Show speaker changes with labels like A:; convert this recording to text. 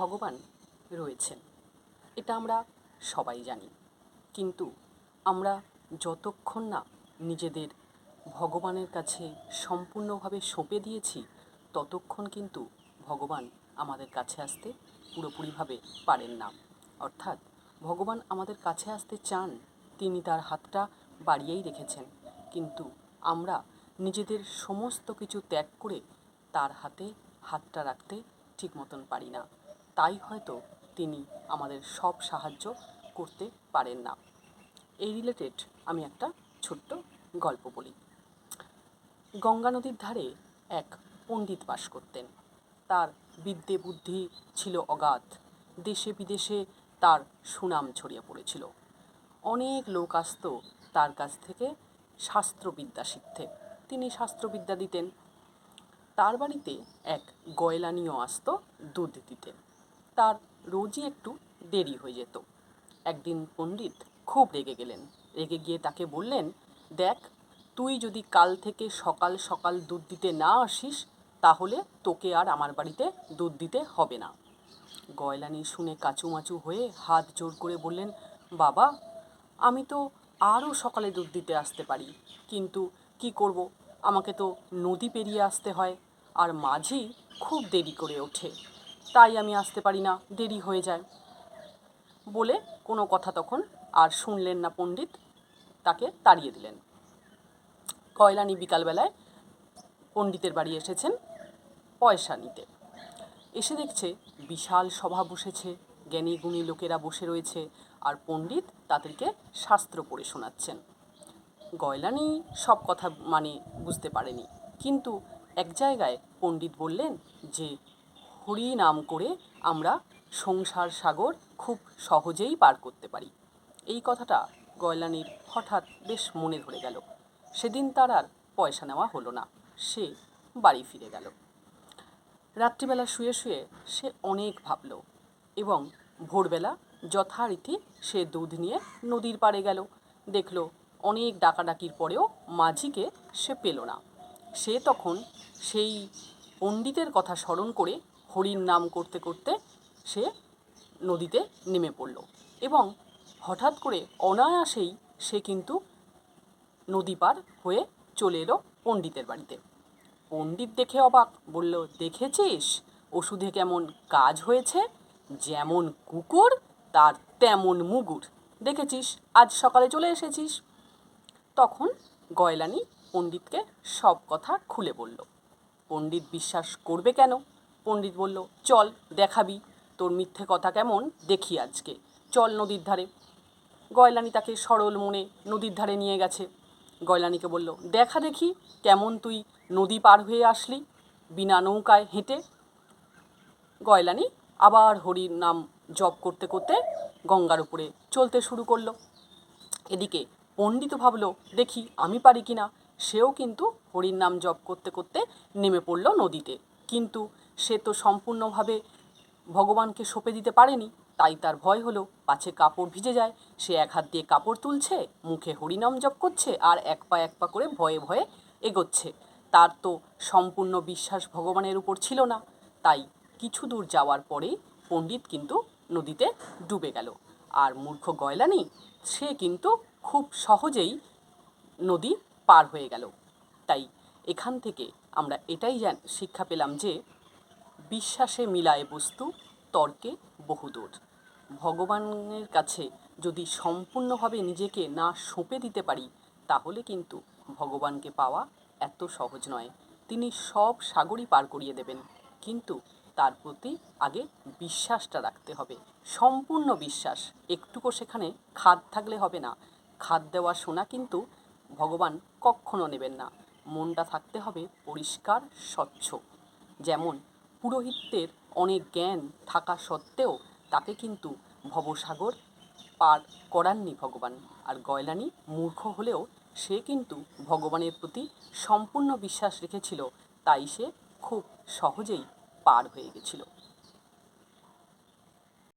A: ভগবান রয়েছেন। এটা আমরা সবাই জানি। কিন্তু আমরা যতক্ষণ না নিজেদের ভগবানের কাছে সম্পূর্ণভাবে সঁপে দিয়েছি, ততক্ষণ কিন্তু ভগবান আমাদের কাছে আসতে পুরোপুরিভাবে পারেন না। অর্থাৎ ভগবান আমাদের কাছে আসতে চান, তিনি তার হাতটা বাড়িয়েই রেখেছেন। কিন্তু আমরা নিজেদের সমস্ত কিছু ত্যাগ করে তার হাতে হাতটা রাখতে ঠিক মতন পারি না। তাই হয়তো তিনি আমাদের সব সাহায্য করতে পারেন না। এই রিলেটেড আমি একটা ছোট্ট গল্প বলি। গঙ্গা নদীর ধারে এক পণ্ডিত বাস করতেন। তার বিদ্যে বুদ্ধি ছিল অগাধ। দেশে বিদেশে তার সুনাম ছড়িয়ে পড়েছিল। অনেক লোক আসতো তার কাছ থেকে শাস্ত্রবিদ্যা শিখতে। তিনি শাস্ত্রবিদ্যা দিতেন। তার বাড়িতে এক গয়লানিও আসতো দুধ দিতে তার রোজই একটু দেরি হয়ে যেত। একদিন পণ্ডিত খুব রেগে গেলেন। রেগে গিয়ে তাকে বললেন, দেখ, তুই যদি কাল থেকে সকাল সকাল দুধ দিতে না আসিস, তাহলে তোকে আর আমার বাড়িতে দুধ দিতে হবে না। গয়লানি শুনে কাচুমাচু হয়ে হাত জোর করে বললেন, বাবা, আমি তো আরও সকালে দুধ দিতে আসতে পারি, কিন্তু কি করব? আমাকে তো নদী পেরিয়ে আসতে হয়, আর মাঝি খুব দেরি করে ওঠে। তাই আমি আসতে পারি না, দেরি হয়ে যায়। বলে কোনো কথা তখন আর শুনলেন না পণ্ডিত, তাকে তাড়িয়ে দিলেন। কয়লানি বিকালবেলায় পণ্ডিতের বাড়ি এসেছেন পয়সা নিতে। এসে দেখছে বিশাল সভা বসেছে, জ্ঞানী গুণী লোকেরা বসে রয়েছে আর পণ্ডিত তাদেরকে শাস্ত্র পড়ে শোনাচ্ছেন। গয়লানি সব কথা মানে বুঝতে পারেনি, কিন্তু এক জায়গায় পণ্ডিত বললেন যে হরি নাম করে আমরা সংসার সাগর খুব সহজেই পার করতে পারি। এই কথাটা গয়লানির হঠাৎ বেশ মনে ধরে গেল। সেদিন তার আর পয়সা নেওয়া হলো না। সে বাড়ি ফিরে গেল। রাত্রিবেলা শুয়ে শুয়ে সে অনেক ভাবল এবং ভোরবেলা যথারীতি সে দুধ নিয়ে নদীর পাড়ে গেল। দেখল অনেক ডাকাডাকির পরেও মাঝিকে সে পেল না। সে তখন সেই পণ্ডিতের কথা স্মরণ করে হরির নাম করতে করতে সে নদীতে নেমে পড়ল এবং হঠাৎ করে অনায়াসেই সে কিন্তু নদী পার হয়ে চলে এলো পণ্ডিতের বাড়িতে। পণ্ডিত দেখে অবাক, বলল, দেখেছিস? ওষুধে কেমন কাজ হয়েছে? যেমন কুকুর, তার তেমন মুগুর। দেখেছিস? আজ সকালে চলে এসেছিস। তখন গয়লানি পণ্ডিতকে সব কথা খুলে বলল। পণ্ডিত বিশ্বাস করবে কেন? পণ্ডিত বলল, চল, দেখাবি তোর মিথ্যে কথা কেমন? দেখি আজকে। চল নদীর ধারে। গয়লানি তাকে সরল মনে নদীর ধারে নিয়ে গেছে। গয়লানিকে বলল, দেখা দেখি কেমন তুই নদী পার হয়ে আসলি বিনা নৌকায় হেঁটে? গয়লানি আবার হরির নাম জপ করতে করতে গঙ্গার উপরে চলতে শুরু করল। এদিকে পণ্ডিত ভাবলো, দেখি আমি পারি কি না সেও কিন্তু হরির নাম জপ করতে করতে নেমে পড়ল নদীতে। কিন্তু সে তো সম্পূর্ণভাবে ভগবানকে সঁপে দিতে পারেনি, তাই তার ভয় হলো, পাছে কাপড় ভিজে যায়, সে এক হাত দিয়ে কাপড় তুলছে, মুখে হরিনাম জপ করছে, আর এক পা এক পা করে ভয়ে ভয়ে এগোচ্ছে। তার তো সম্পূর্ণ বিশ্বাস ভগবানের উপর ছিল না, তাই কিছু দূর যাওয়ার পরেই পণ্ডিত কিন্তু নদীতে ডুবে গেল। আর মূর্খ গয়লানি, সে কিন্তু খুব সহজেই নদী পার হয়ে গেল। তাই এখান থেকে আমরা এটাই শিক্ষা পেলাম যে বিশ্বাসে মিলায় বস্তু, তর্কে বহুদূর। ভগবানের কাছে যদি সম্পূর্ণভাবে নিজেকে না সঁপে দিতে পারি, তাহলে কিন্তু ভগবানকে পাওয়া এত সহজ নয়। তিনি সব সাগরই পার করিয়ে দেবেন, কিন্তু তার প্রতি আগে বিশ্বাসটা রাখতে হবে। সম্পূর্ণ বিশ্বাস, একটুকু সেখানে খাদ থাকলে হবে না। খাদ দেওয়া সোনা কিন্তু ভগবান কখনো নেবেন না। মনটা থাকতে হবে পরিষ্কার, স্বচ্ছ। যেমন পুরোহিতের অনেক জ্ঞান থাকা সত্ত্বেও তাকে কিন্তু ভবসাগর পার করাননি ভগবান। আর গয়লানি মূর্খ হলেও সে কিন্তু ভগবানের প্রতি সম্পূর্ণ বিশ্বাস রেখেছিল, তাই সে খুব সহজেই পার হয়ে গেছিল।